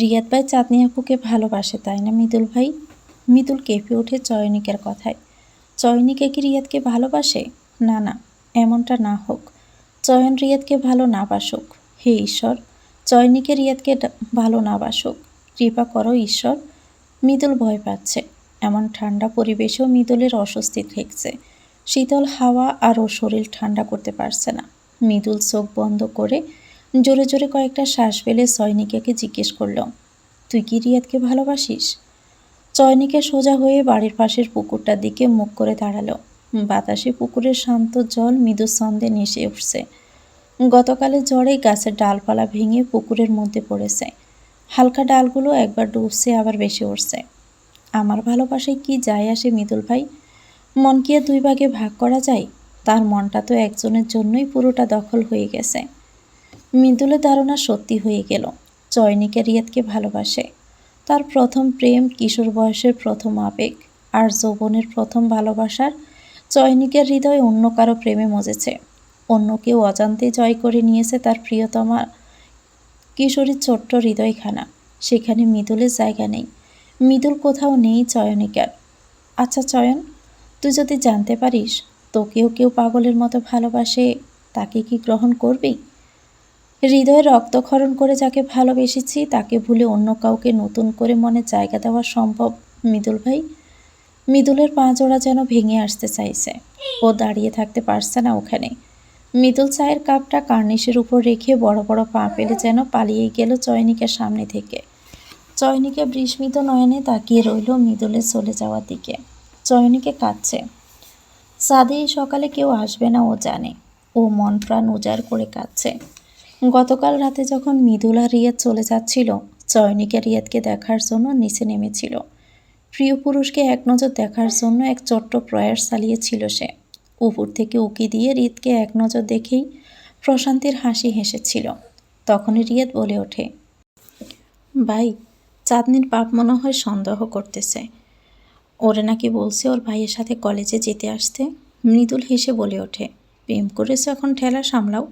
রিয়াদ ভাই চাঁদনি আপুকে ভালোবাসে, তাই না মিতুল ভাই? মিতুল কেঁপে ওঠে চয়নিকের কথায়। চয়নিকে কি রিয়াদকে ভালোবাসে? না না, এমনটা না হোক। চয়ন রিয়াদকে ভালো না বাসুক। হে ঈশ্বর, চয়নিকে রিয়াদকে ভালো না বাসুক। কৃপা করো ঈশ্বর। মৃদুল ভয় পাচ্ছে। এমন ঠান্ডা পরিবেশেও মৃদুলের অস্বস্তি ঠেকছে। শীতল হাওয়া আর ওর শরীর ঠান্ডা করতে পারছে না। মৃদুল চোখ বন্ধ করে জোরে জোরে কয়েকটা শ্বাস ফেলে সৈনিকাকে জিজ্ঞেস করল, তুই কি রিয়াদকে ভালোবাসিস? চয়নিকে সোজা হয়ে বাড়ির পাশের পুকুরটার দিকে মুখ করে দাঁড়াল। বাতাসে পুকুরের শান্ত জল মৃদু ছন্দে নেশে উঠছে। গতকালের ঝড়ে গাছের ডালপালা ভেঙে পুকুরের মধ্যে পড়েছে। হালকা ডালগুলো একবার ডুবছে, আবার বেশি উঠছে। আমার ভালোবাসায় কি যায় আসে মৃদুল ভাই? মন কি দুই ভাগে ভাগ করা যায়? তার মনটা তো একজনের জন্যই পুরোটা দখল হয়ে গেছে। মৃদুলের ধারণা সত্যি হয়ে গেল। চয়নিকে রিয়াদকে ভালোবাসে। তার প্রথম প্রেম কিশোর বয়সের প্রথম আবেগ। আর যৌবনের প্রথম ভালোবাসার চয়নিকের হৃদয় অন্য কারও প্রেমে মজেছে। অন্য কেউ অজান্তে জয় করে নিয়েছে তার প্রিয়তমা কিশোরীর ছোট্ট হৃদয়খানা। সেখানে মৃদুলের জায়গা নেই। মৃদুল কোথাও নেই চয়নিকার। আচ্ছা চয়ন, তুই যদি জানতে পারিস তোকেও কেউ পাগলের মতো ভালোবাসে, তাকে কি গ্রহণ করবি? হৃদয়ে রক্তক্ষরণ করে যাকে ভালোবেসেছি, তাকে ভুলে অন্য কাউকে নতুন করে মনে জায়গা দেওয়া সম্ভব, মৃদুল ভাই। মৃদুলের পা জোড়া যেন ভেঙে আসতে চাইছে। ও দাঁড়িয়ে থাকতে পারছে না ওখানে। মৃদুল চায়ের কাপটা কার্নিশের উপর রেখে বড় বড় পা পেলে যেন পালিয়ে গেল চয়নিকের সামনে থেকে। চয়নিকে বিস্মিত নয়নে তাকিয়ে রইল মৃদুলের চলে যাওয়ার দিকে। চয়নিকে কাঁদছে। সাদে সকালে কেউ আসবে না ও জানে। ও মন প্রাণ উজাড় করে কাঁদছে। গতকাল রাতে যখন মৃদুল রিয়াদ চলে যাচ্ছিল চয়নিকে রিয়াদকে দেখার জন্য নিচে নেমেছিল। প্রিয় পুরুষকে এক নজর দেখার জন্য এক ছোট্ট প্রয়াস চালিয়েছিল সে। উপর থেকে উকি দিয়ে রিয়াদকে এক নজর দেখেই প্রশান্তির হাসি হেসেছিল। তখনই রিয়াদ বলে ওঠে, ভাই, চাঁদনির পাপ মনে হয় সন্দেহ করতেছে। ওরে নাকি বলছে ওর ভাইয়ের সাথে কলেজে যেতে আসতে? মৃদুল হেসে বলে ওঠে, প্রেম করেছে এখন, ঠেলা সামলাও।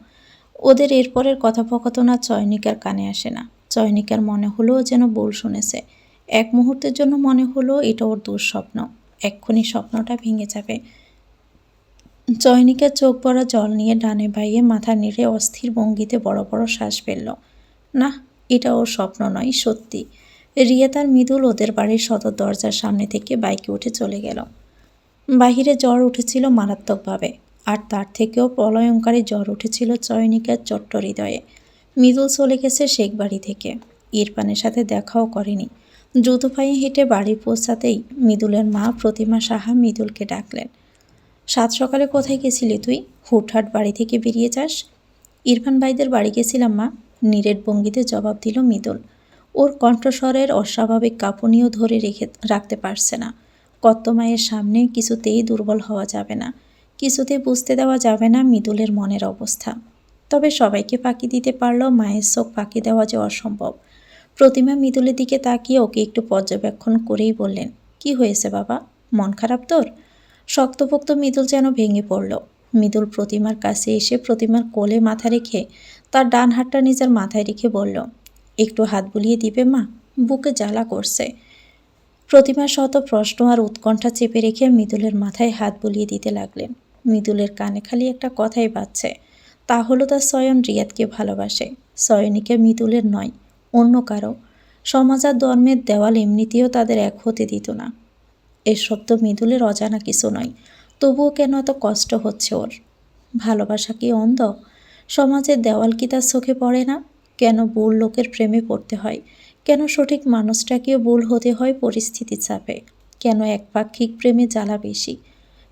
ওদের এরপরের কথোপকথন আর চয়নিকার কানে আসে না। চয়নিকার মনে হলো যেন ভুল শুনেছে। এক মুহূর্তের জন্য মনে হলো এটা ওর দুঃস্বপ্ন। এক্ষুনি স্বপ্নটা ভেঙে যাবে। চয়নিকার চোখ পড়া জল নিয়ে ডানে বাইয়ে মাথা নেড়ে অস্থির ভঙ্গিতে বড় বড় শ্বাস ফেলল। না, এটা ওর স্বপ্ন নয়, সত্যি। রিয়া তার মৃদুল ওদের বাড়ির সদর দরজার সামনে থেকে বাইকে উঠে চলে গেল। বাহিরে জ্বর উঠেছিল মারাত্মকভাবে। আর তার থেকেও প্রলয়ঙ্কারে জ্বর উঠেছিল চয়নিকার চট্ট হৃদয়ে মৃদুল চলে গেছে শেখ বাড়ি থেকে। ইরফানের সাথে দেখাও করেনি। দ্রুত পায়ে হেঁটে বাড়ি পৌঁছাতেই মৃদুলের মা প্রতিমা সাহা মৃদুলকে ডাকলেন। সাত সকালে কোথায় গেছিলি তুই? হুটহাট বাড়ি থেকে বেরিয়ে যাস? ইরফান ভাইদের বাড়ি গেছিলাম মা, নিরেট ভঙ্গিতে জবাব দিল মৃদুল। ওর কণ্ঠস্বরের অস্বাভাবিক কাঁপুনিও ধরে রেখে রাখতে পারছে না। কত্ত মায়ের সামনে কিছুতেই দুর্বল হওয়া যাবে না। কিছুতেই বুঝতে দেওয়া যাবে না মৃদুলের মনের অবস্থা। তবে সবাইকে ফাঁকি দিতে পারলেও মায়ের চোখ ফাঁকি দেওয়া যে অসম্ভব। প্রতিমা মৃদুলের দিকে তাকিয়ে ওকে একটু পর্যবেক্ষণ করেই বললেন, কি হয়েছে বাবা? মন খারাপ তোর? শক্তপোক্ত মৃদুল যেন ভেঙে পড়ল। মৃদুল প্রতিমার কাছে এসে প্রতিমার কোলে মাথা রেখে তার ডান হাতটা নিজের মাথায় রেখে বলল, একটু হাত বুলিয়ে দিবে মা, বুকে জ্বালা করছে। প্রতিমার শত প্রশ্ন আর উৎকণ্ঠা চেপে রেখে মৃদুলের মাথায় হাত বুলিয়ে দিতে লাগলেন। মৃদুলের কানে খালি একটা কথাই বাজছে। তা হলো তার স্বয়ন রিয়াদকে ভালোবাসে। সয়নিকে মৃদুলের নয়, অন্য কারও। সমাজ আর ধর্মের দেওয়াল এমনিতেও তাদের এক হতে দিত না। এসব তো মৃদুলের অজানা কিছু নয়, তবুও কেন এত কষ্ট হচ্ছে ওর? ভালোবাসা কি অন্ধ? সমাজের দেওয়াল কি তার চোখে পড়ে না? কেন ভুল লোকের প্রেমে পড়তে হয়? কেন সঠিক মানুষটাকেও ভুল হতে হয় পরিস্থিতির চাপে? কেন একপাক্ষিক প্রেমে জ্বালা বেশি?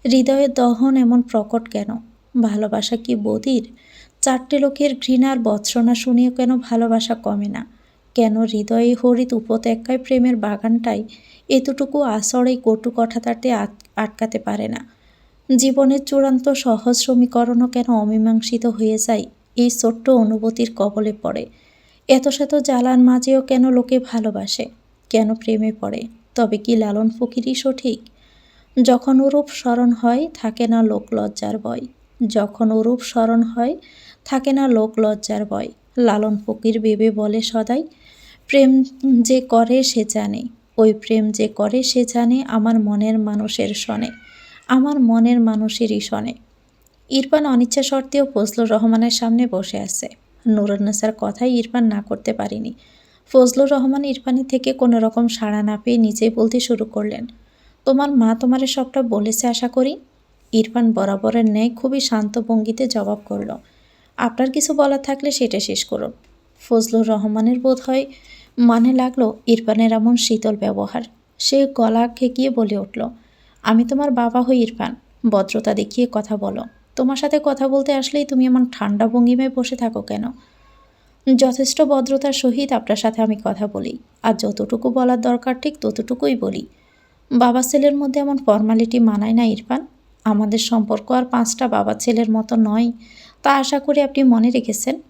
হৃদয়ের দহন এমন প্রকট কেন? ভালোবাসা কি বদির? চারটে লোকের ঘৃণার বৎসনা শুনিয়ে কেন ভালোবাসা কমে না? কেন হৃদয়ে হরিত উপত্যকায় প্রেমের বাগানটাই এতটুকু আসরে কটু কথাটাতে আট- আটকাতে পারে না? জীবনের চূড়ান্ত সহজ সমীকরণও কেন অমীমাংসিত হয়ে যায়? এই ছোট্ট অনুভূতির কবলে পড়ে। এত শত জ্বালার মাঝেও কেন লোকে ভালোবাসে? কেন প্রেমে পড়ে? তবে কি লালন ফকিরই সঠিক? যখন ওরূপ স্মরণ হয়, থাকে না লোক লজ্জার ভয়। যখন ওরূপ স্মরণ হয়, থাকে না লোক লজ্জার ভয়। লালন ফকির ভেবে বলে সদাই, প্রেম যে করে সে জানে, ওই প্রেম যে করে সে জানে আমার মনের মানুষের শনে আমার মনের মানুষেরই শনে ইরফান অনিচ্ছা সত্ত্বেও ফজলুর রহমানের সামনে বসে আছে। নুরুন্নেসার কথাই ইরফান না করতে পারিনি। ফজলুর রহমান ইরফানের থেকে কোনো রকম সাড়া না পেয়ে নিজেই বলতে শুরু করলেন তোমার মা তোমারে সবটা বলেছে আশা করি? ইরফান বরাবরের ন্যায় খুবই শান্ত ভঙ্গিতে জবাব করল, আপনার কিছু বলার থাকলে সেটা শেষ করুন ফজলুর রহমানের বোধ হয় মানে লাগল ইরফানের এমন শীতল ব্যবহার। সে গলা খেকিয়ে বলে উঠল, আমি তোমার বাবা হই ইরফান, ভদ্রতা দেখিয়ে কথা বলো। তোমার সাথে কথা বলতে আসলেই তুমি এমন ঠান্ডা ভঙ্গিমায় বসে থাকো কেন? যথেষ্ট ভদ্রতার সহিত আপনার সাথে আমি কথা বলি, আর যতটুকু বলার দরকার ঠিক ততটুকুই বলি। বাবা ছেলের মধ্যে এমন ফর্মালিটি মানায় না, ইরফান। আমাদের সম্পর্ক আর পাঁচটা বাবা ছেলের মতো নয়, তা আশা করি আপনি মনে রেখেছেন।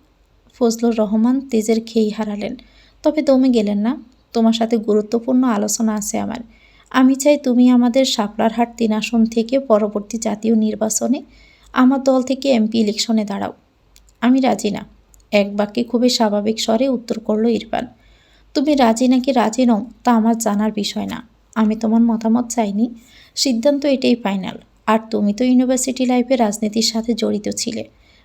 ফজলুর রহমান তেজের খেই হারালেন। তবে দমে গেলেন না। তোমার সাথে গুরুত্বপূর্ণ আলোচনা আছে আমার। আমি চাই তুমি আমাদের শাপলারহাট তিন আসন থেকে পরবর্তী জাতীয় নির্বাচনে আমার দল থেকে এমপি ইলেকশনে দাঁড়াও। আমি রাজি না। এক বাক্যে খুবই স্বাভাবিক স্বরে উত্তর করল ইরফান। তুমি রাজি নাকি রাজি নও, তা আমার জানার বিষয় না। আমি তোমার মতামত চাইনি। সিদ্ধান্ত এটাই ফাইনাল আর তুমি তো ইউনিভার্সিটি লাইফে রাজনীতির সাথে জড়িত ছিলে।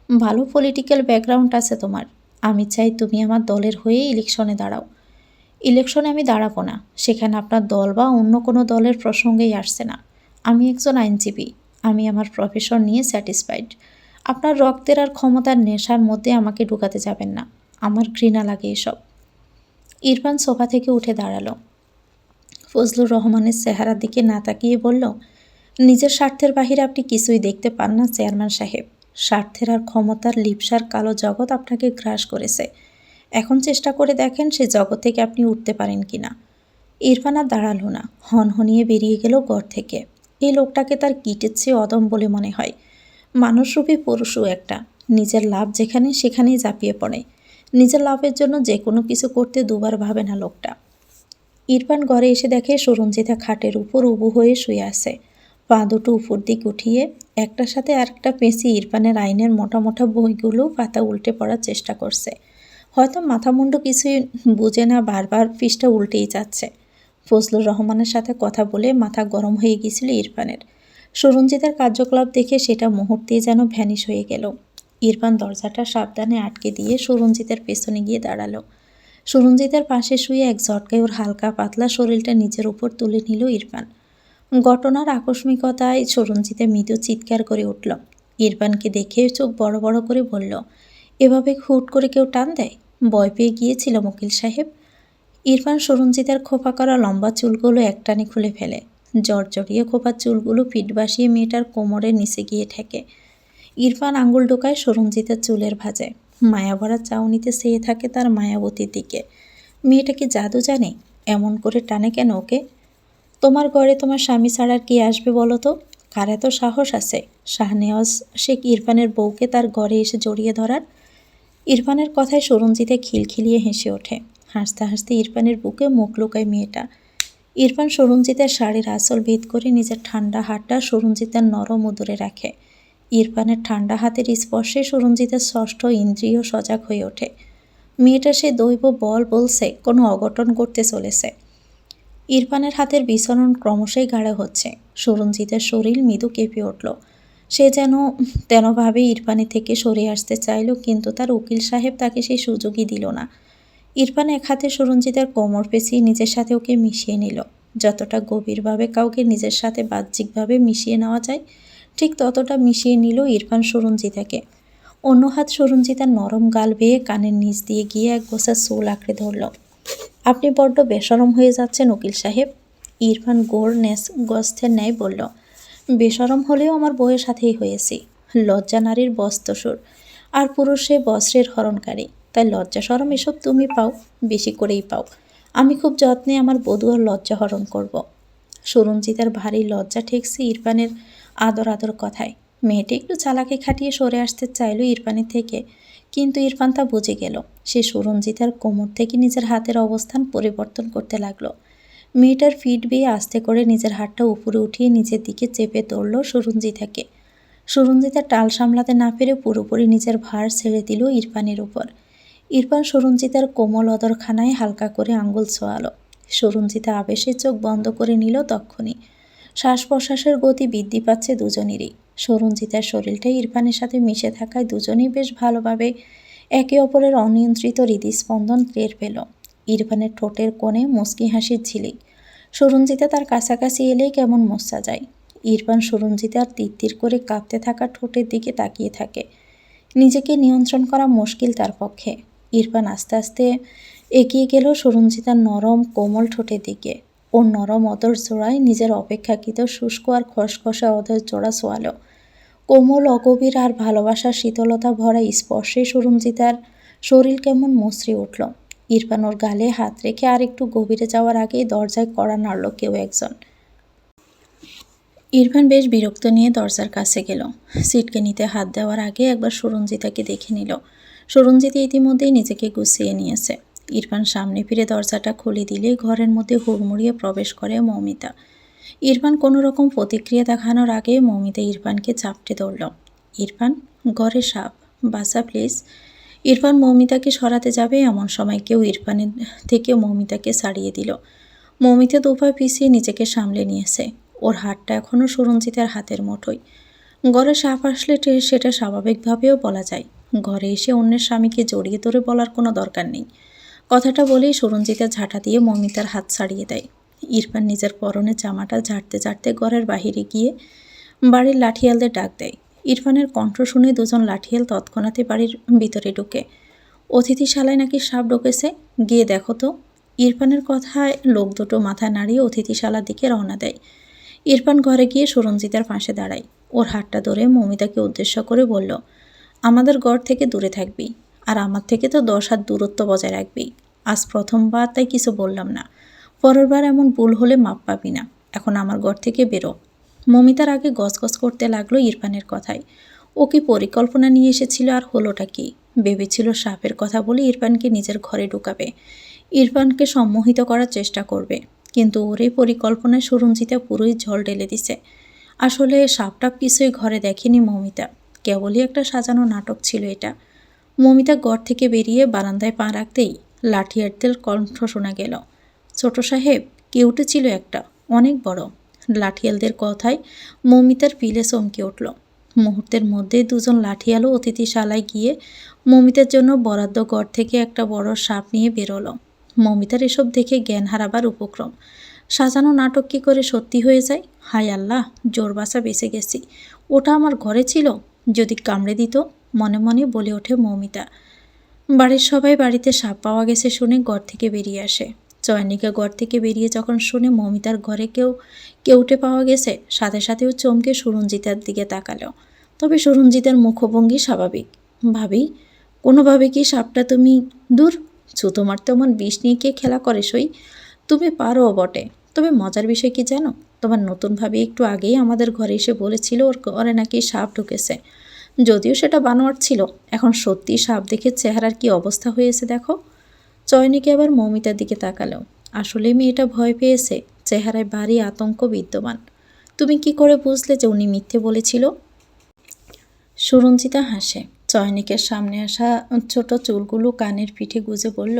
ভালো পলিটিক্যাল ব্যাকগ্রাউন্ড আছে তোমার। আমি চাই তুমি আমার দলের হয়ে ইলেকশনে দাঁড়াও। ইলেকশনে আমি দাঁড়াবো না। সেখানে আপনার দল বা অন্য কোনো দলের প্রসঙ্গেই আসছে না। আমি একজন আইনজীবী। আমি আমার প্রফেশন নিয়ে স্যাটিসফাইড আপনার রক্তের আর ক্ষমতার নেশার মধ্যে আমাকে ঢুকাতে যাবেন না। আমার ঘৃণা লাগে এসব। ইরফান সোফা থেকে উঠে দাঁড়াল। ফজলুর রহমানের চেহারার দিকে না তাকিয়ে বলল, নিজের স্বার্থের বাহিরে আপনি কিছুই দেখতে পান না, চেয়ারম্যান সাহেব। স্বার্থের আর ক্ষমতার লিপসার কালো জগৎ আপনাকে গ্রাস করেছে। এখন চেষ্টা করে দেখেন সে জগৎ থেকে আপনি উঠতে পারেন কি না। ইরফান আর দাঁড়াল না। হনহনিয়ে বেরিয়ে গেল ঘর থেকে। এই লোকটাকে তার কিটের চেয়ে অদম বলে মনে হয়। মানুষরূপী পুরুষও একটা। নিজের লাভ যেখানে, সেখানেই ঝাঁপিয়ে পড়ে। নিজের লাভের জন্য যে কোনো কিছু করতে দুবার ভাবে না লোকটা। ইরফান ঘরে এসে দেখে সুরঞ্জিতা খাটের উপর উবু হয়ে শুয়ে আছে। পা দুটো উপর দিক উঠিয়ে একটার সাথে আরেকটা পেঁচি ইরফানের আইনের মোটা মোটা বইগুলো পাতা উল্টে পড়ার চেষ্টা করছে। হয়তো মাথা মুন্ডু কিছুই বুঝে না বারবার পৃষ্ঠা উল্টেই যাচ্ছে। ফজলুর রহমানের সাথে কথা বলে মাথা গরম হয়ে গিয়েছিল ইরফানের। সুরঞ্জিতার কার্যকলাপ দেখে সেটা মুহূর্তেই যেন ভ্যানিশ হয়ে গেল। ইরফান দরজাটা সাবধানে আটকে দিয়ে সুরঞ্জিতের পেছনে গিয়ে দাঁড়াল। সুরঞ্জিতের পাশে শুয়ে এক ঝটকায় ওর হালকা পাতলা শরীরটা নিজের উপর তুলে নিল ইরফান। ঘটনার আকস্মিকতায় সুরঞ্জিতে মৃদু চিৎকার করে উঠল। ইরফানকে দেখে চোখ বড় বড় করে বলল, এভাবে হুট করে কেউ টান দেয়? ভয় পেয়ে গিয়েছিল উকিল সাহেব? ইরফান সুরঞ্জিতের খোপা করা লম্বা চুলগুলো একটানে খুলে ফেলে। জ্বর জড়িয়ে খোপার চুলগুলো পিঠ বাসিয়ে মেয়েটার কোমরের নিচে গিয়ে ঠেকে। ইরফান আঙুল ঢোকায় সুরঞ্জিতের চুলের ভাজে। মায়াভরা চাউনিতে চেয়ে থাকে তার মায়াবতীর দিকে। মেয়েটা কি জাদু জানে? এমন করে টানে কেন ওকে? তোমার ঘরে তোমার স্বামী ছাড়ার কে আসবে বলো তো? কার এত সাহস আছে? শাহনেওয়াজ শেখ ইরফানের বউকে তার ঘরে এসে জড়িয়ে ধরার? ইরফানের কথায় সরঞ্জিতে খিলখিলিয়ে হেসে ওঠে। হাসতে হাসতে ইরফানের বুকে মুখ লুকায় মেয়েটা। ইরফান সরঞ্জিতের শাড়ির আঁচল ভেদ করে নিজের ঠান্ডা হাতটা সরঞ্জিতের নরম উদরে রাখে। ইরফানের ঠান্ডা হাতের স্পর্শে সুরঞ্জিতের ষষ্ঠ ইন্দ্রিয় সজাগ হয়ে ওঠে। মেয়েটা সে দৈব বল বলছে, কোনো অঘটন করতে চলেছে। ইরফানের হাতের বিচরণ ক্রমশই গাঢ় হচ্ছে। সুরঞ্জিতের শরীর মৃদু কেঁপে উঠল। সে যেন তেনভাবে ইরফানের থেকে সরে আসতে চাইল, কিন্তু তার উকিল সাহেব তাকে সেই সুযোগই দিল না। ইরফান এক হাতে সুরঞ্জিতের কোমর পেঁচিয়ে নিজের সাথে ওকে মিশিয়ে নিল। যতটা গভীরভাবে কাউকে নিজের সাথে বাহ্যিকভাবে মিশিয়ে নেওয়া যায় ঠিক ততটা মিশিয়ে নিল ইরফান সরঞ্জিতাকে অন্য হাত সরঞ্জিতার নরম গাল বেয়ে কানের নিচ দিয়ে গিয়ে এক গোসা চুল আঁকড়ে ধরল। আপনি বড্ড বেসরম হয়ে যাচ্ছেন, উকিল সাহেব, ইরফান গোর নেস গস্থের ন্যায় বলল। বেসরম হলেও আমার বউয়ের সাথেই হয়েছি। লজ্জা নারীর বস্তসুর আর পুরুষে বস্ত্রের হরণকারী। তাই লজ্জা সরম এসব তুমি পাও, বেশি করেই পাও। আমি খুব যত্নে আমার বধুয়ার লজ্জা হরণ করব। সুরঞ্জিতার ভারী লজ্জা ঠেকছে ইরফানের আদর আদর কথায়। মেয়েটি একটু চালাকে খাটিয়ে সরে আসতে চাইল ইরফানের থেকে, কিন্তু ইরফান তা বুঝে গেল। সে সুরঞ্জিতার কোমর থেকে নিজের হাতের অবস্থান পরিবর্তন করতে লাগল। মেয়েটার ফিট বেয়ে আস্তে করে নিজের হাতটা উপরে উঠিয়ে নিজের দিকে চেপে ধরল সুরঞ্জিতাকে। সুরঞ্জিতা টাল সামলাতে না পেরে পুরোপুরি নিজের ভার ছেড়ে দিল ইরফানের উপর। ইরফান সুরঞ্জিতার কোমল অদরখানায় হালকা করে আঙ্গুল ছোয়ালো। সরঞ্জিতা আবেশে চোখ বন্ধ করে নিল তক্ষুনি শ্বাস প্রশ্বাসের গতি বৃদ্ধি পাচ্ছে দুজনেরই। সরঞ্জিতার শরীরটা ইরফানের সাথে মিশে থাকায় দুজনেই বেশ ভালোভাবে একে অপরের অনিয়ন্ত্রিত হৃদস্পন্দন টের পেল। ইরফানের ঠোঁটের কোণে মুস্কি হাসির ঝিলিক। সরঞ্জিতা তার কাছাকাছি এলেই কেমন মোসা যায়। ইরফান সরঞ্জিতার তিত্তির করে কাঁপতে থাকা ঠোঁটের দিকে তাকিয়ে থাকে। নিজেকে নিয়ন্ত্রণ করা মুশকিল তার পক্ষে। ইরফান আস্তে আস্তে এগিয়ে গেল সরঞ্জিতার নরম, কোমল ঠোঁটের দিকে। ওর নরম অদর জোড়ায় নিজের অপেক্ষাকৃত শুষ্ক আর খসখসে অদর জোড়া সোয়ালো কোমল অগভীর আর ভালোবাসার শীতলতা ভরা স্পর্শে সুরঞ্জিতার শরীর কেমন মসৃ উঠল। ইরফান ওর গালে হাত রেখে আর একটু গভীরে যাওয়ার আগেই দরজায় কড়া নাড়ল কেউ একজন। ইরফান বেশ বিরক্ত নিয়ে দরজার কাছে গেল। সিটকে নিতে হাত দেওয়ার আগে একবার সুরঞ্জিতাকে দেখে নিল। সরঞ্জিতা ইতিমধ্যেই নিজেকে গুছিয়ে নিয়েছে। ইরফান সামনে ফিরে দরজাটা খুলে দিলে ঘরের মধ্যে হুড়মুড়িয়ে প্রবেশ করে মৌমিতা। ইরফান কোনো রকম প্রতিক্রিয়া দেখানোর আগে মৌমিতা ইরফানকে চাপটে ধরল। ইরফান ঘরে সাপ। বাসা প্লিজ। ইরফান মৌমিতাকে সরাতে যাবে এমন সময় কেউ ইরফানের থেকে মৌমিতাকে সারিয়ে দিল। মৌমিতা দুপা পিছিয়ে নিজেকে সামলে নিয়েছে। ওর হাতটা এখনও সুরঞ্জিতের হাতের মুঠোয় ঘরে সাপ আসলে সেটা স্বাভাবিকভাবেও বলা যায়। ঘরে এসে অন্যের স্বামীকে জড়িয়ে ধরে বলার কোনো দরকার নেই। কথাটা বলেই সরঞ্জিতা ঝাঁটা দিয়ে মমিতার হাত ছাড়িয়ে দেয়। ইরফান নিজের পরনে জামাটা ঝাড়তে ঝাড়তে ঘরের বাহিরে গিয়ে বাড়ির লাঠিয়ালদের ডাক দেয়। ইরফানের কণ্ঠ শুনে দুজন লাঠিয়াল তৎক্ষণাতে বাড়ির ভিতরে ঢুকে। অতিথিশালায় নাকি সাপ ঢুকেছে? গিয়ে দেখো তো। ইরফানের কথায় লোক দুটো মাথা নাড়িয়ে অতিথিশালার দিকে রওনা দেয়। ইরফান ঘরে গিয়ে সুরঞ্জিতার পাশে দাঁড়ায়। ওর হাতটা ধরে মমিতাকে উদ্দেশ্য করে বলল, আমাদের ঘর থেকে দূরে থাকবি। আর আমার থেকে তো দশ হাত দূরত্ব বজায় রাখবি আজ প্রথমবার তাই কিছু বললাম না। পরের বার এমন ভুল হলে মাপ পাবি না। এখন আমার ঘর থেকে বেরো। মমিতার আগে গজগজ করতে লাগল ইরফানের কথায়। ও কি পরিকল্পনা নিয়ে এসেছিল আর হলোটা কি? ভেবেছিল সাপের কথা বলে ইরফানকে নিজের ঘরে ঢুকাবে। ইরফানকে সম্মোহিত করার চেষ্টা করবে। কিন্তু ওর এই পরিকল্পনায় সরঞ্জিতা পুরোই ঝল ঢেলে দিছে। আসলে সাপটাপ কিছুই ঘরে দেখেনি মমিতা। কেবলই একটা সাজানো নাটক ছিল এটা। মমিতা ঘর থেকে বেরিয়ে বারান্দায় পা রাখতেই লাঠিয়ারদের কণ্ঠ শোনা গেল। ছোট সাহেব, কেউটে ছিল একটা, অনেক বড়। লাঠিয়ালদের কথায় মমিতার পিলে চমকে উঠল। মুহূর্তের মধ্যে দুজন লাঠিয়ালও অতিথিশালায় গিয়ে মমিতার জন্য বরাদ্দ ঘর থেকে একটা বড় সাপ নিয়ে বেরোলো। মমিতার এসব দেখে জ্ঞান হারাবার উপক্রম। সাজানো নাটক কী করে সত্যি হয়ে যায়? হায় আল্লাহ জোর বাসা বেঁচে গেছি। ওটা আমার ঘরে ছিল, যদি কামড়ে দিত। মনে মনে বলে ওঠে মৌমিতা। বাড়ির সবাই বাড়িতে সাপ পাওয়া গেছে শুনে ঘর থেকে বেরিয়ে আসে। চয়নিকা ঘর থেকে বেরিয়ে যখন শুনে মৌমিতার ঘরে কেউ কেউটে পাওয়া গেছে, সাথে সাথেও চমকে সুরঞ্জিতার দিকে তাকালো। তবে সুরঞ্জিতার মুখভঙ্গি স্বাভাবিক। ভাবি, কোনোভাবে কি সাপটা তুমি দূর? তোমার তেমন বিষ নিয়ে কে খেলা করে সই? তুমি পারো বটে। তবে মজার বিষয় কি জানো? তোমার নতুনভাবে একটু আগেই আমাদের ঘরে এসে বলেছিল ওর ঘরে নাকি সাপ ঢুকেছে। যদিও সেটা বানোয়ার ছিল, এখন সত্যি সাপ দেখে চেহারার কি অবস্থা হয়েছে দেখো? চয়নিকে আবার মৌমিতার দিকে তাকালো। আসলে মেয়েটা ভয় পেয়েছে, চেহারায় ভারী আতঙ্ক বিদ্যমান। তুমি কি করে বুঝলে যে উনি মিথ্যে বলেছিল? সুরঞ্জিতা হাসে। চয়নিকের সামনে আসা ছোট চুলগুলো কানের পিঠে গুজে বলল,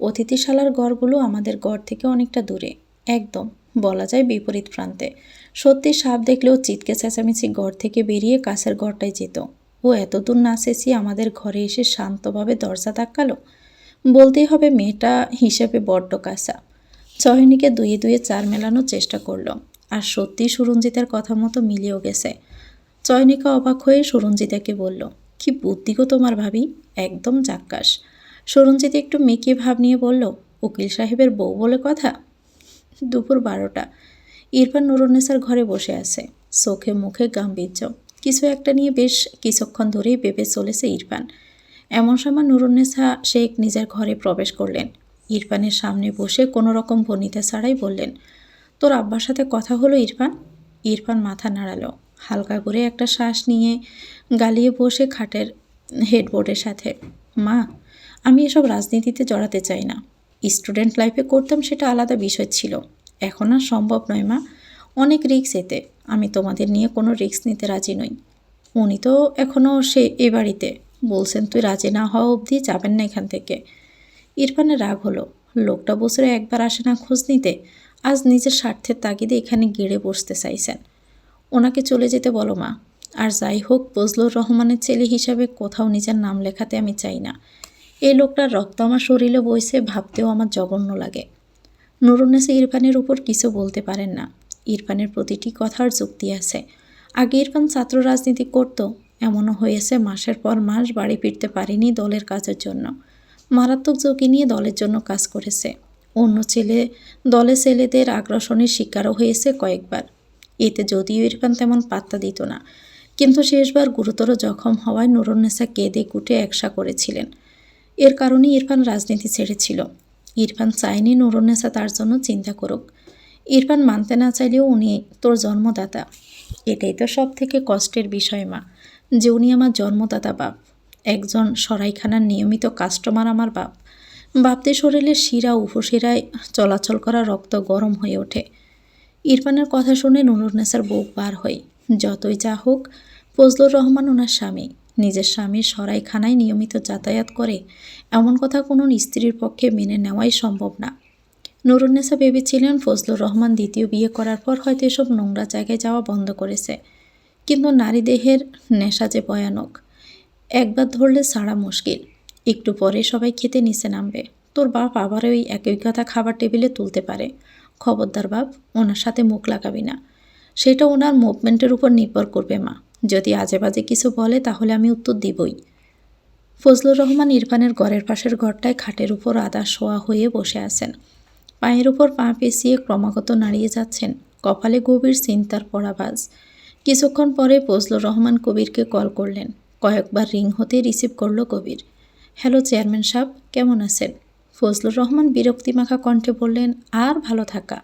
অতিথিশালার ঘরগুলো আমাদের ঘর থেকে অনেকটা দূরে। একদম, বলা যায় বিপরীত প্রান্তে। সত্যি সাপ দেখলেও চিৎকে চেঁচামেচি ঘর থেকে বেরিয়ে কাছের ঘরটায় যেত। ও এতদূর না চেঁচিয়ে আমাদের ঘরে এসে শান্তভাবে দরজা ধাক্কালো। বলতেই হবে মেয়েটা হিসেবে বড্ড কাঁচা। চয়নিকে দুয়ে দুয়ে চার মেলানোর চেষ্টা করল। আর সত্যি সুরঞ্জিতার কথা মতো মিলেও গেছে। চয়নিকা অবাক হয়ে সুরঞ্জিতাকে বলল, কি বুদ্ধি গো তোমার ভাবি, একদম জাক্কাস সরঞ্জিতা একটু মেকিয়ে ভাব নিয়ে বলল, উকিল সাহেবের বউ বলে কথা? দুপুর বারোটা। ইরফান নুরুন্নেসার ঘরে বসে আছে। চোখে মুখে গাম্ভীর্য। কিছু একটা নিয়ে বেশ কিছুক্ষণ ধরেই ভেবে চলেছে ইরফান। এমন সময় নুরুন্নেসা শেখ নিজের ঘরে প্রবেশ করলেন। ইরফানের সামনে বসে কোনো রকম বনিতা ছাড়াই বললেন, তোর আব্বার সাথে কথা হলো ইরফান? ইরফান মাথা নাড়ালো। হালকা করে একটা শ্বাস নিয়ে গালিয়ে বসে খাটের হেডবোর্ডের সাথে, মা, আমি এসব রাজনীতিতে জড়াতে চাই না। স্টুডেন্ট লাইফে করতাম সেটা আলাদা বিষয় ছিল। এখন আর সম্ভব নয়, মা। অনেক রিস্ক এতে। আমি তোমাদের নিয়ে কোনো রিক্স নিতে রাজি নই। উনি তো এখনও সে এ বাড়িতে। বলছেন, তুই রাজি না হওয়া অবধি যাবেন না এখান থেকে। ইরফানের রাগ হলো। লোকটা বছরে একবার আসে না খোঁজ নিতে। আজ নিজের স্বার্থের তাগিদে এখানে গেড়ে বসতে চাইছেন। ওনাকে চলে যেতে বলো, মা। আর যাই হোক, ফজলুর রহমানের ছেলে হিসাবে কোথাও নিজের নাম লেখাতে আমি চাই না। এই লোকটার রক্ত আমার শরীরে বইছে, ভাবতেও আমার জঘন্য লাগে। নুরুন্নেসা ইরফানের উপর কিছু বলতে পারেন না। ইরফানের প্রতিটি কথার যুক্তি আছে। আগে ইরফান ছাত্র রাজনীতি করত, এমনও হয়েছে মাসের পর মাস বাড়ি ফিরতে পারেনি দলের কাজের জন্য। মারাত্মক ঝুঁকি নিয়ে দলের জন্য কাজ করেছে। অন্য ছেলে, দলে ছেলেদের আগ্রাসনের শিকারও হয়েছে কয়েকবার। এতে যদিও ইরফান তেমন পাত্তা দিত না, কিন্তু শেষবার গুরুতর জখম হওয়ায় নুরুন্নেসা কেঁদে কুটে একসা করেছিলেন। এর কারণে ইরফান রাজনীতি ছেড়েছিল। ইরফান চায়নি নুরুন্নেসা তার জন্য চিন্তা করুক। ইরফান মানতে না চাইলেও উনি তোর জন্মদাতা। এটাই তো সব থেকে কষ্টের বিষয় মা, যে উনি আমার জন্মদাতা বাপ। একজন সরাইখানার নিয়মিত কাস্টমার আমার বাপ। বাপতে শরীরের শিরা উপশিরায় চলাচল করা রক্ত গরম হয়ে ওঠে। ইরফানের কথা শুনে নুরুন্নেসার বুক বার হয় যতই যা হোক, ফজলুর রহমান ওনার স্বামী। নিজের স্বামীর সরাইখানায় নিয়মিত যাতায়াত করে, এমন কথা কোনো স্ত্রীর পক্ষে মেনে নেওয়াই সম্ভব না। নুরুন্নেসা ভেবেছিলেন, ফজলুর রহমান দ্বিতীয় বিয়ে করার পর হয়তো এসব নোংরা জায়গায় যাওয়া বন্ধ করেছে। কিন্তু নারী দেহের নেশা যে ভয়ানক, একবার ধরলে ছাড়া মুশকিল। একটু পরে সবাই খেতে নিচে নামবে। তোর বাপ আবার ওই একই কথা খাবার টেবিলে তুলতে পারে। খবরদার বাপ, ওনার সাথে মুখ লাগাবি না। সেটা ওনার মুভমেন্টের উপর নির্ভর করবে মা। যদি আজে বাজে কিছু বলে, তাহলে আমি উত্তর দিবই। ফজলুর রহমান ইরফানের ঘরের পাশের ঘরটায় খাটের উপর আদা শোয়া হয়ে বসে আছেন। পায়ের উপর পা পেঁচিয়ে ক্রমাগত নাড়িয়ে যাচ্ছেন। কপালে গভীর চিন্তার পরাবাজ। কিছুক্ষণ পরে ফজলুর রহমান কবিরকে কল করলেন। কয়েকবার রিং হতে রিসিভ করল কবির। হ্যালো চেয়ারম্যান সাহেব, কেমন আছেন? ফজলুর রহমান বিরক্তিমাখা কণ্ঠে বললেন, আর ভালো থাকা।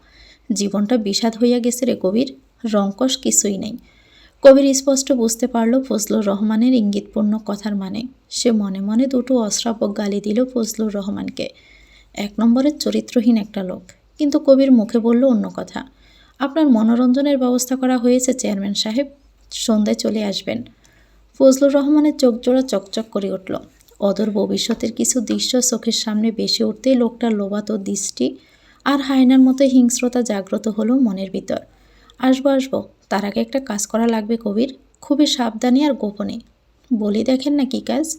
জীবনটা বিষাদ হইয়া গেছে রে কবির। রঙ্কশ কিছুই নেই। কবির স্পষ্ট বুঝতে পারল ফজলুর রহমানের ইঙ্গিতপূর্ণ কথার মানে। সে মনে মনে দুটো অশ্রাবক গালি দিল ফজলুর রহমানকে। এক নম্বরের চরিত্রহীন একটা লোক। কিন্তু কবির মুখে বলল অন্য কথা। আপনার মনোরঞ্জনের ব্যবস্থা করা হয়েছে, চেয়ারম্যান সাহেব। সন্ধ্যায় চলে আসবেন। ফজলুর রহমানের চোখ জোড়া চকচক করে উঠল। অদূর ভবিষ্যতের কিছু দৃশ্য চোখের সামনে বেশি উঠতেই লোকটার লোবাত দৃষ্টি আর হায়নার মতো হিংস্রতা জাগ্রত হলো মনের ভিতর। আসব আসব। তার আগে একটা কাজ করা লাগবে কবির। খুবই সাবধানী আর গোপনে। বলি, দেখেন না কি কাজ?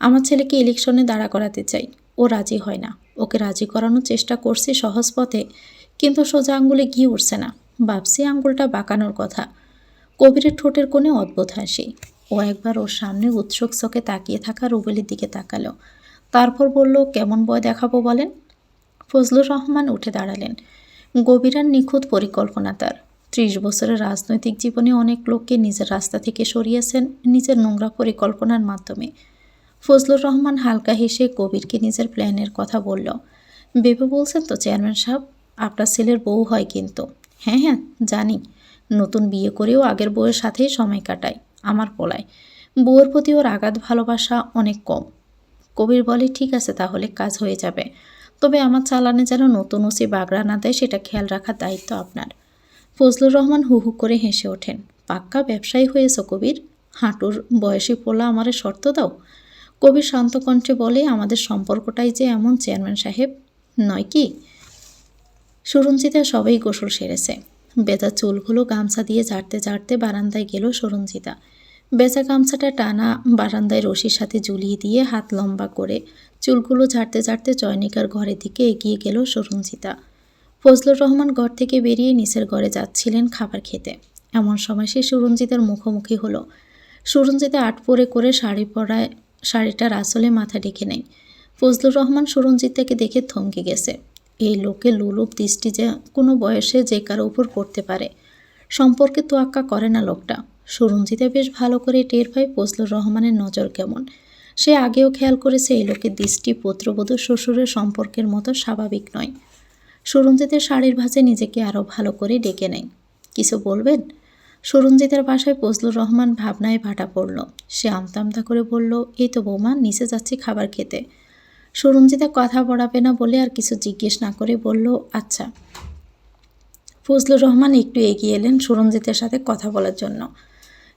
আমার ছেলেকে ইলেকশনে দাঁড়া করাতে চাই। ও রাজি হয় না। ওকে রাজি করানোর চেষ্টা করছি সহজ পথে, কিন্তু সোজা আঙ্গুলে ঘি উঠছে না। ভাবছি আঙ্গুলটা বাঁকানোর কথা। কবিরের ঠোঁটের কোণে অদ্ভুত হাসি। ও একবার ওর সামনে উৎসুক চোখে তাকিয়ে থাকা রুবেলের দিকে তাকালো। তারপর বলল, কেমন বয় দেখাবো বলেন? ফজলুর রহমান উঠে দাঁড়ালেন। গভীরার নিখুঁত পরিকল্পনা তার। ত্রিশ বছরের রাজনৈতিক জীবনে অনেক লোককে নিজের রাস্তা থেকে সরিয়েছেন নিজের নোংরা পরিকল্পনার মাধ্যমে। ফজলুর রহমান হালকা হেসে কবিরকে নিজের প্ল্যানের কথা বলল, বেবে বলছেন তো চেয়ারম্যান সাহেব, আপনার ছেলের বউ হয় কিন্তু। হ্যাঁ হ্যাঁ জানি। নতুন বিয়ে করেও আগের বউয়ের সাথেই সময় কাটায়, আমার পোলায়। বউয়ের প্রতি ওর আঘাত, ভালোবাসা অনেক কম। কবির বলে, ঠিক আছে, তাহলে কাজ হয়ে যাবে। তবে আমার চালানে যেন নতুন ওসি বাগড়া না দেয়, সেটা খেয়াল রাখার দায়িত্ব আপনার। ফজলুর রহমান হু হু করে হেসে ওঠেন, পাক্কা ব্যবসায়ী হয়েছ কবির? হাঁটুর বয়সী পোলা আমারে শর্ত দাও? কবির শান্ত কণ্ঠে বলে, আমাদের সম্পর্কটাই যে এমন চেয়ারম্যান সাহেব, নয় কি? সুরঞ্জিতা সবাই গোসল সেরেছে। বেতা চুলগুলো গামছা দিয়ে ঝাড়তে ঝাড়তে বারান্দায় গেল সরঞ্জিতা। বেচা গামছাটা টানা বারান্দায় রশির সাথে ঝুলিয়ে দিয়ে হাত লম্বা করে চুলগুলো ঝাড়তে ঝাড়তে চয়নিকার ঘরের দিকে এগিয়ে গেল সরঞ্জিতা। ফজলুর রহমান ঘর থেকে বেরিয়ে নিচের ঘরে যাচ্ছিলেন খাবার খেতে। এমন সময় সে সুরঞ্জিতের মুখোমুখি হলো। সুরঞ্জিতা আট পরে করে শাড়ি পরায় শাড়িটার আসলে মাথা ডেকে নেয়। ফজলুর রহমান সুরঞ্জিতাকে দেখে থমকে গেছে। এই লোকে লুলুপ দৃষ্টি যে কোনো বয়সে যে কারও উপর পড়তে পারে। সম্পর্কে তোয়াক্কা করে না লোকটা। সুরঞ্জিতা বেশ ভালো করে টের পায় ফজলুর রহমানের নজর কেমন। সে আগেও খেয়াল করেছে এই লোকের দৃষ্টি পুত্রবধূ শ্বশুরের সম্পর্কের মতো স্বাভাবিক নয়। সুরঞ্জিতের শাড়ির ভাঁজে নিজেকে আরও ভালো করে ডেকে নেয়। কিছু বলবেন? সুরঞ্জিতের বাসায় ফজলুর রহমান ভাবনায় ভাটা পড়ল। সে আমতা আমতা করে বলল, এই তো বৌমা, নিচে যাচ্ছি খাবার খেতে। সুরঞ্জিতা কথা বড়াবে না বলে আর কিছু জিজ্ঞেস না করে বলল আচ্ছা। ফজলুর রহমান একটু এগিয়ে এলেন সুরঞ্জিতের সাথে কথা বলার জন্য।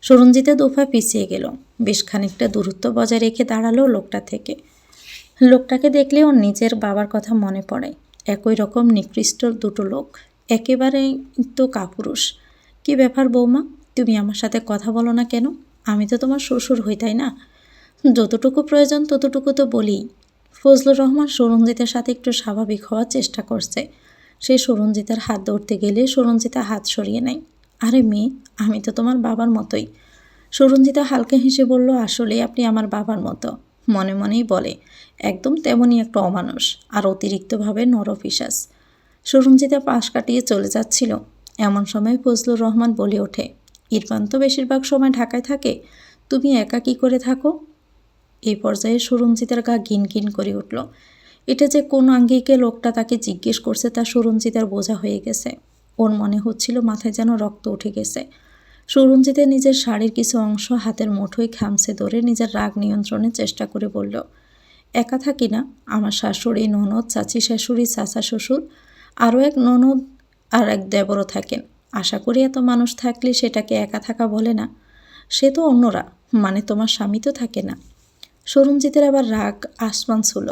সরঞ্জিতে দোফা পিছিয়ে গেল। বেশ খানিকটা দূরত্ব বজায় রেখে দাঁড়াল লোকটা থেকে। লোকটাকে দেখলে ওর নিজের বাবার কথা মনে পড়ে। একই রকম নিকৃষ্ট দুটো লোক। একেবারেই তো কাপুরুষ। কি ব্যাপার বৌমা, তুমি আমার সাথে কথা বলো না কেন? আমি তো তোমার শ্বশুর হই, তাই না? যতটুকু প্রয়োজন ততটুকু তো বলি। ফজলুর রহমান সরঞ্জিতের সাথে একটু স্বাভাবিক হওয়ার চেষ্টা করছে। সে সরঞ্জিতার হাত ধরতে গেলে সরঞ্জিতা হাত সরিয়ে নেয়। আরে মেয়ে, আমি তো তোমার বাবার মতোই। সরঞ্জিতা হালকা হেসে বলল আসলে আপনি আমার বাবার মতো। মনে মনেই বলে, একদম তেমনই একটা অমানুষ আর অতিরিক্তভাবে নরপিসাস সরঞ্জিতা পাশ কাটিয়ে চলে যাচ্ছিল। এমন সময় ফজলুর রহমান বলে ওঠে, ইরফান তো বেশিরভাগ সময় ঢাকায় থাকে, তুমি একা কী করে থাকো? এই পর্যায়ে সরঞ্জিতার গা গিন গিন করে উঠল। এটা যে কোন আঙ্গিকে লোকটা তাকে জিজ্ঞেস করছে তা সরঞ্জিতার বোঝা হয়ে গেছে। ওর মনে হচ্ছিল মাথায় যেন রক্ত উঠে গেছে। সরঞ্জিতা নিজের শাড়ির কিছু অংশ হাতের মুঠোয় খামছে ধরে নিজের রাগ নিয়ন্ত্রণের চেষ্টা করে বলল, একা থাকি না, আমার শাশুড়ি ননদ, চাচি শাশুড়ি, চাচা শ্বশুর, আরও এক ননদ আর এক দেবরও থাকেন। আশা করি এত মানুষ থাকলে সেটাকে একা থাকা বলে না। সে তো অন্যরা মানে তোমার স্বামী তো থাকে না। সরঞ্জিতের আবার রাগ আসমান ছিল।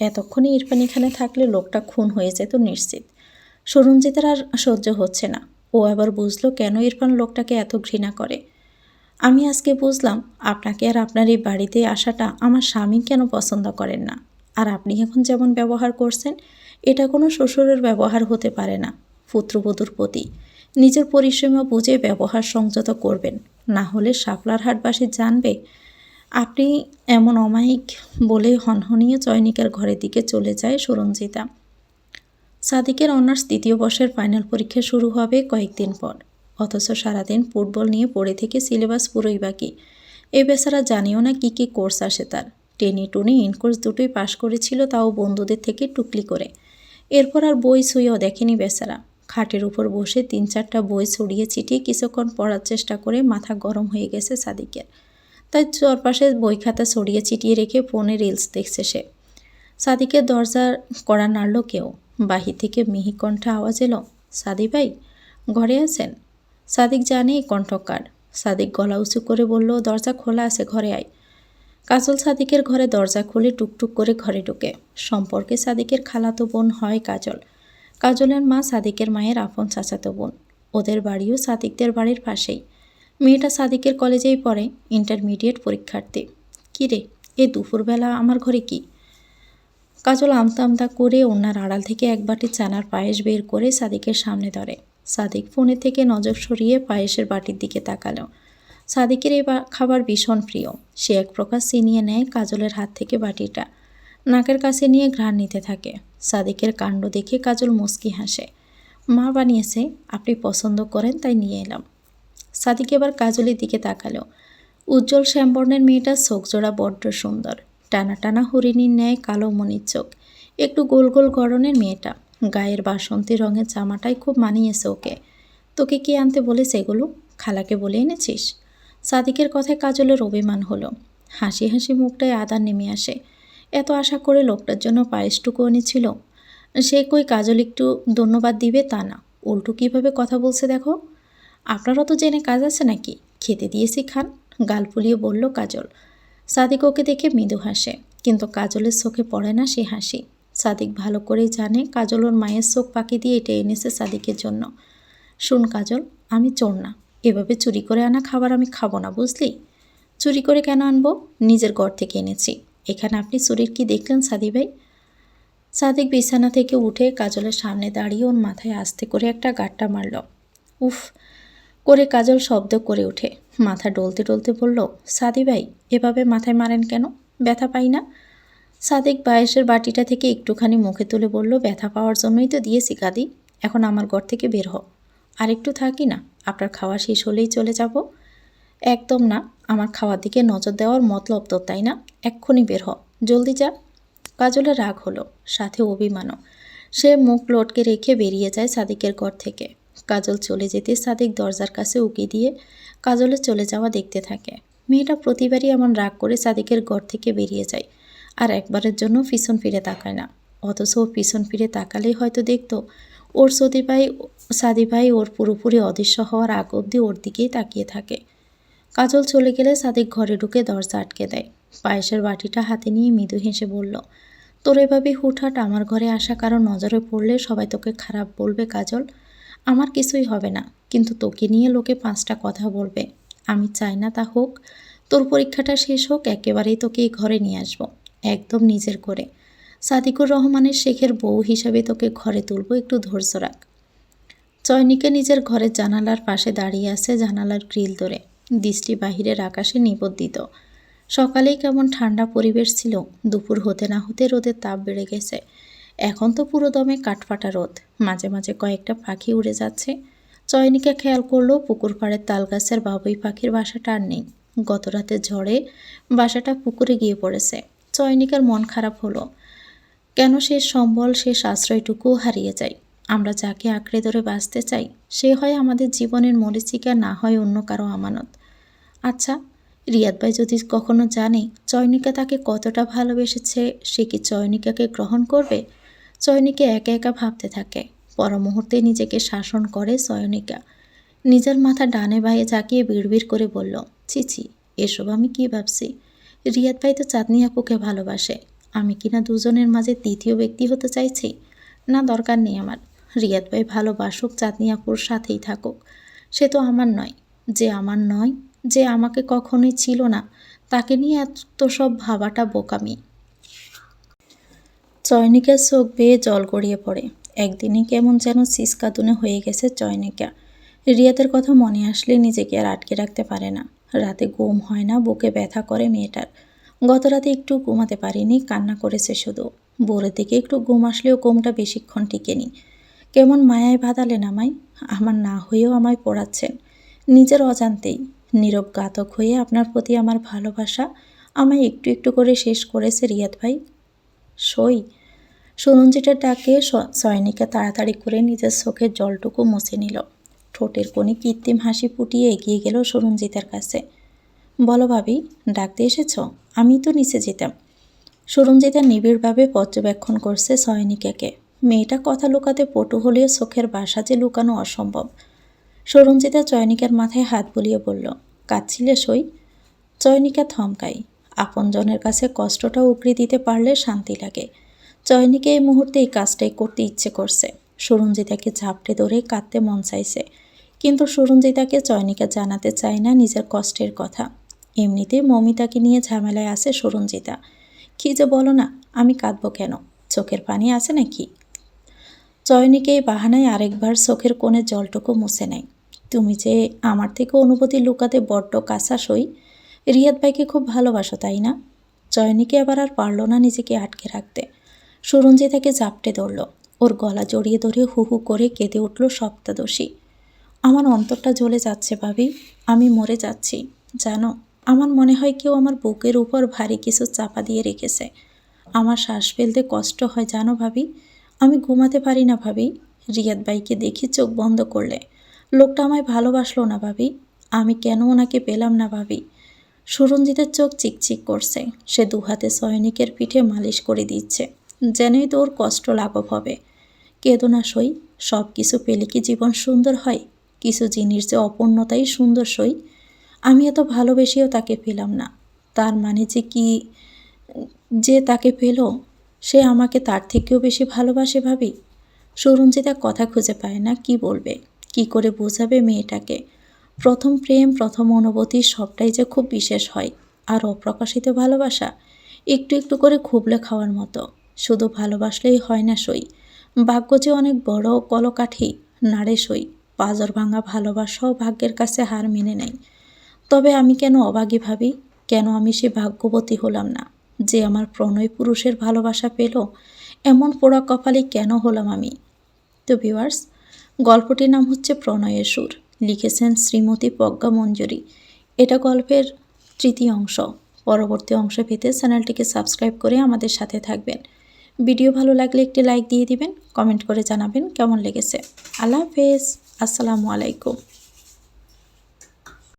এতক্ষণে ইরফান এখানে থাকলে লোকটা খুন হয়ে যেত নিশ্চিত। সরঞ্জিতের আর সহ্য হচ্ছে না। ও আবার বুঝলো কেন ইরফান লোকটাকে এত ঘৃণা করে। আমি আজকে বুঝলাম, আপনাকে আর আপনার এই বাড়িতে আসাটা আমার স্বামী কেন পছন্দ করেন না? আর আপনি এখন যেমন ব্যবহার করছেন, এটা কোনো শ্বশুরের ব্যবহার হতে পারে না, পুত্রবধূর প্রতি। নিজের পরিসীমা বুঝে ব্যবহার সংযত করবেন, না হলে শাপলার হাটবাসী জানবে, আপনি এমন অমায়িক বলে হনহনিয়ে চয়নিকার ঘরের দিকে চলে যায় সরঞ্জিতা। সাদিকের অনার্স দ্বিতীয় বর্ষের ফাইনাল পরীক্ষা শুরু হবে কয়েকদিন পর। অথচ সারাদিন ফুটবল নিয়ে পড়ে থেকে সিলেবাস পুরোই বাকি। এ বেচারা জানিও না কী কী কোর্স আসে তার। টেনি টুনি ইনকোর্স দুটোই পাশ করেছিল তাও বন্ধুদের থেকে টুকলি করে। এরপর আর বই ছুঁয়েও দেখেনি বেচারা। খাটের উপর বসে তিন চারটা বই ছড়িয়ে ছিটিয়ে কিছুক্ষণ পড়ার চেষ্টা করে মাথা গরম হয়ে গেছে সাদিকের। তাই চরপাশে বই খাতা ছড়িয়ে ছিটিয়ে রেখে ফোনে রিলস দেখছে সে। সাদিকের দরজার কড়া নাড়ল কেউ। বাহির থেকে মিহি কণ্ঠে আওয়াজ এলো সাদি ভাই, ঘরে আছেন? সাদিক জানে কণ্ঠকার সাদিক গলা উঁচু করে বলল, দরজা খোলা আছে, ঘরে আয়। কাজল সাদিকের ঘরে দরজা খুলে টুকটুক করে ঘরে ঢুকে। সম্পর্কে সাদিকের খালাতো বোন হয় কাজল। কাজলের মা সাদিকের মায়ের আপন চাচাতো বোন। ওদের বাড়িও সাদিকদের বাড়ির পাশেই। মেয়েটা সাদিকের কলেজেই পড়ে, ইন্টারমিডিয়েট পরীক্ষার্থী। কিরে এ দুপুরবেলা আমার ঘরে কি? কাজল আমতা আমতা করে ওনার আড়াল থেকে এক বাটি চানার পায়েস বের করে সাদিকের সামনে ধরে। সাদিক ফোনে থেকে নজর সরিয়ে পায়েসের বাটির দিকে তাকালো। সাদিকের এই খাবার ভীষণ প্রিয়। সে এক প্রকার ছিনিয়ে নেয় কাজলের হাত থেকে বাটিটা। নাকের কাছে নিয়ে ঘ্রাণ নিতে থাকে। সাদিকের কাণ্ড দেখে কাজল মুচকি হাসে। মা বানিয়েছে, আপনি পছন্দ করেন, তাই নিয়ে এলাম। সাদিক এবার কাজলের দিকে তাকালো। উজ্জ্বল শ্যামবর্ণের মেয়েটা চোখজোড়া বড্ড সুন্দর। টানা টানা হরিণীর ন্যায় কালো মনির চোখ। একটু গোল গোল গড়নের মেয়েটা। গায়ের বাসন্তী রঙের জামাটাই খুব মানিয়েছে ওকে। তোকে কি আনতে বলেছে এগুলো? খালাকে বলে এনেছিস? সাদিকের কথায় কাজলের অভিমান হলো। হাসি হাসি মুখটায় আদার নেমে আসে। এত আশা করে লোকটার জন্য পায়েসটুকু এনেছিল? সে কই কাজল একটু ধন্যবাদ দিবে তা না। উল্টো কীভাবে কথা বলছে দেখো? আপনারও তো জেনে কাজ আছে নাকি? খেতে দিয়েছি খান। গাল ফুলিয়ে বলল কাজল। সাদিক ওকে দেখে মৃদু হাসে, কিন্তু কাজলের চোখে পড়ে না সে হাসি। সাদিক ভালো করেই জানে কাজল ওর মায়ের চোখ পাকি দিয়ে এটা এনেছে সাদিকের জন্য। শুন কাজল, আমি চোর না। এভাবে চুরি করে আনা খাবার আমি খাব না, বুঝলি? চুরি করে কেন আনব? নিজের ঘর থেকে এনেছি। এখানে আপনি চুরির কি দেখলেন সাদি ভাই? সাদিক বিছানা থেকে উঠে কাজলের সামনে দাঁড়িয়ে ওর মাথায় আস্তে করে একটা গাট্টা মারল। উফ, করে কাজল শব্দ করে ওঠে। মাথা ডলতে ডলতে বলল সাদি ভাই, এভাবে মাথায় মারেন কেন? ব্যথা পাই না? সাদিক বায়েসের বাটিটা থেকে একটুখানি মুখে তুলে বলল, ব্যথা পাওয়ার জন্যই তো দিয়েছি কাদি, এখন আমার ঘর থেকে বের হ। আর একটু থাকি না, আপনার খাওয়া শেষ হলেই চলে যাব। একদম না, আমার খাওয়ার দিকে নজর দেওয়ার মতলব তো, তাই না? এক্ষুনি বের হ, জলদি যা। কাজলের রাগ হলো, সাথে অভিমানও। সে মুখ লটকে রেখে বেরিয়ে যায় সাদিকের ঘর থেকে। কাজল চলে যেতে সাদিক দরজার কাছে উকি দিয়ে কাজলের চলে যাওয়া দেখতে থাকে। মেয়েটা প্রতিবারই এমন রাগ করে সাদিকের ঘর থেকে বেরিয়ে যায় আর একবারের জন্য পিছন ফিরে তাকায় না। অথচ পিছন ফিরে তাকালেই হয়তো দেখতো ওর সদি ভাই সাদি ভাই ওর পুরোপুরি অদৃশ্য হওয়ার আগ অবধি ওর দিকেই তাকিয়ে থাকে। কাজল চলে গেলে সাদিক ঘরে ঢুকে দরজা আটকে দেয়। পায়েসের বাটিটা হাতে নিয়ে মৃদু হেসে বলল, তোর এভাবে হুটহাট আমার ঘরে আসা কারও নজরে পড়লে সবাই তোকে খারাপ বলবে কাজল। আমার কিছুই হবে না। কিন্তু তোকে নিয়ে লোকে পাঁচটা কথা বলবে। আমি চাই না তা হোক। তোর পরীক্ষাটা শেষ হোক, একেবারেই তোকে এই ঘরে নিয়ে আসব। একদম নিজের করে। সাদিকুর রহমানের শেখের বউ হিসাবে তোকে ঘরে তুলবো, একটু ধৈর্য রাখ। চয়নিকে নিজের ঘরের জানালার পাশে দাঁড়িয়ে আছে জানালার গ্রিল ধরে। দৃষ্টি বাহিরের আকাশে নিবদ্ধিত সকালেই কেমন ঠান্ডা পরিবেশ ছিল। দুপুর হতে না হতে রোদের তাপ বেড়ে গেছে। এখন তো পুরো দমে কাঠফাটা রোদ। মাঝে মাঝে কয়েকটা পাখি উড়ে যাচ্ছে। চয়নিকা খেয়াল করল পুকুর পাড়ের তালগাছের বাবুই পাখির বাসাটা আর নেই। গত রাতে ঝড়ে বাসাটা পুকুরে গিয়ে পড়েছে। চয়নিকার মন খারাপ হলো। কেন সে সম্বল শেষ আশ্রয়টুকুও হারিয়ে যায়। আমরা যাকে আঁকড়ে ধরে বাঁচতে চাই, সে হয় আমাদের জীবনের মরিচিকা, না হয় অন্য কারও আমানত। আচ্ছা রিয়াদ ভাই যদি কখনো জানে চয়নিকা তাকে কতটা ভালোবেসেছে, সে কি চয়নিকাকে গ্রহণ করবে? চয়নিকা একা একা ভাবতে থাকে। পর মুহূর্তে নিজেকে শাসন করে চয়নিকা নিজের মাথা ডানে বাইয়ে ঝাঁকিয়ে বিড়বিড় করে বলল ছি ছি এসব আমি কি ভাবছি? রিয়াদ ভাই তো চাঁদনি আপুকে ভালোবাসে। আমি কিনা দুজনের মাঝে তৃতীয় ব্যক্তি হতে চাইছি? না, দরকার নেই আমার। রিয়াদ ভাই ভালোবাসুক, চাঁদনি আপুর সাথেই থাকুক। সে তো আমার নয়। যে আমার নয়, যে আমাকে কখনোই ছিল না, তাকে নিয়ে এত সব ভাবাটা বোকামি। চয়নিকার চোখ বেয়ে জল গড়িয়ে পড়ে। একদিনই কেমন যেন সিসকাতুনে হয়ে গেছে চয়নিকা। রিয়াদের কথা মনে আসলে নিজেকে আর আটকে রাখতে পারে না। রাতে ঘুম হয় না, বুকে ব্যথা করে মেয়েটার। গত রাতে একটু ঘুমাতে পারিনি, কান্না করেছে শুধু। ভোরের দিকে একটু ঘুম আসলেও ঘুমটা বেশিক্ষণ টিকেনি। কেমন মায়ায় বাঁধালেন আমায়? আমার না হয়েও আমায় পড়াচ্ছেন। নিজের অজান্তেই। নীরব ঘাতক হয়ে আপনার প্রতি আমার ভালোবাসা আমায় একটু একটু করে শেষ করেছে রিয়াদ ভাই। সই। সুরঞ্জিতের ডাকে সয়নিকা তাড়াতাড়ি করে নিজের চোখের জলটুকু মুছে নিল। ঠোঁটের কোণে কৃত্রিম হাসি ফুটিয়ে এগিয়ে গেল সুরঞ্জিতের কাছে। বলো ভাবি, ডাকতে এসেছ? আমি তো নিচে যেতাম। সুরঞ্জিতা নিবিড়ভাবে পর্যবেক্ষণ করছে সয়নিকাকে। মেয়েটা কথা লুকাতে পটু হলেও চোখের বাসা যে লুকানো অসম্ভব। সরঞ্জিতা চয়নিকার মাথায় হাত বুলিয়ে বলল, কাঁদছিলে সই? চয়নিকা থমকাই আপনজনের কাছে কষ্টটা উগড়ে দিতে পারলে শান্তি লাগে। চয়নিকে এই মুহূর্তে এই কাজটাই করতে ইচ্ছে করছে। সুরঞ্জিতাকে ঝাপটে ধরে কাঁদতে মন চাইছে। কিন্তু সুরঞ্জিতাকে চয়নিকা জানাতে চায় না নিজের কষ্টের কথা। এমনিতেই মমিতাকে নিয়ে ঝামেলায় আছে সুরঞ্জিতা। কী যে বলো না, আমি কাঁদবো কেন? চোখের পানি আছে নাকি? চয়নিকে এই বাহানায় আরেকবার চোখের কোণে জলটুকু মুছে নেয়। তুমি যে আমার থেকে অনুভূতি লুকাতে বড্ড কাঁচা সই, রিয়াদ ভাইকে খুব ভালোবাসো, তাই না? চয়নিকে আবার আর পারল না নিজেকে আটকে রাখতে। সুরঞ্জিতাকে জাপটে ধরল। ওর গলা জড়িয়ে ধরে হু হু করে কেঁদে উঠল সপ্তাদশী। আমার অন্তরটা জ্বলে যাচ্ছে ভাবি, আমি মরে যাচ্ছি। জানো, আমার মনে হয় কেউ আমার বুকের উপর ভারী কিছু চাপা দিয়ে রেখেছে। আমার শ্বাস ফেলতে কষ্ট হয়, জানো ভাবি? আমি ঘুমাতে পারি না ভাবি। রিয়াদ ভাইকে দেখি চোখ বন্ধ করলে। লোকটা আমায় ভালোবাসলো না ভাবি। আমি কেন ওনাকে পেলাম না ভাবি? সুরঞ্জিতের চোখ চিকচিক করছে। সে দুহাতে সৈনিকের পিঠে মালিশ করে দিচ্ছে। যেনই তোর কষ্ট লাঘব হবে। কেঁদো না সই, সব কিছু পেলে কি জীবন সুন্দর হয়? কিছু জিনিস যে অপূর্ণতাই সুন্দর সই। আমি এত ভালোবেসেও তাকে পেলাম না। তার মানে যে কি, যে তাকে পেল, সে আমাকে তার থেকেও বেশি ভালোবাসে ভাবি? সুরঞ্জিতা কথা খুঁজে পায় না, কি বলবে? কি করে বোঝাবে মেয়েটাকে? প্রথম প্রেম, প্রথম অনুভূতি সবটাই যে খুব বিশেষ হয়, আর অপ্রকাশিত ভালোবাসা, একটু একটু করে খুবলে খাওয়ার মতো। শুধু ভালোবাসলেই হয় না সই। ভাগ্য যে অনেক বড় কলকাঠি, নাড়ে সই। পাজর ভাঙা ভালোবাসাও ভাগ্যের কাছে হার মেনে নেয়। তবে আমি কেন অবাগী ভাবি? কেন আমি সে ভাগ্যবতী হলাম না? যে আমার প্রণয় পুরুষের ভালোবাসা পেল, এমন পোড়া কপালে কেন হলাম আমি? তো ভিউয়ার্স, গল্পটির নাম হচ্ছে প্রণয়ের সুর। লিখেছেন শ্রীমতী প্রজ্ঞা মঞ্জুরি। এটা গল্পের তৃতীয় অংশ। পরবর্তী অংশ পেতে চ্যানেলটিকে সাবস্ক্রাইব করে আমাদের সাথে থাকবেন। ভিডিও ভালো লাগলে একটি লাইক দিয়ে দিবেন, কমেন্ট করে জানাবেন কেমন লেগেছে। আল্লাহ হাফেজ, আসসালামু আলাইকুম।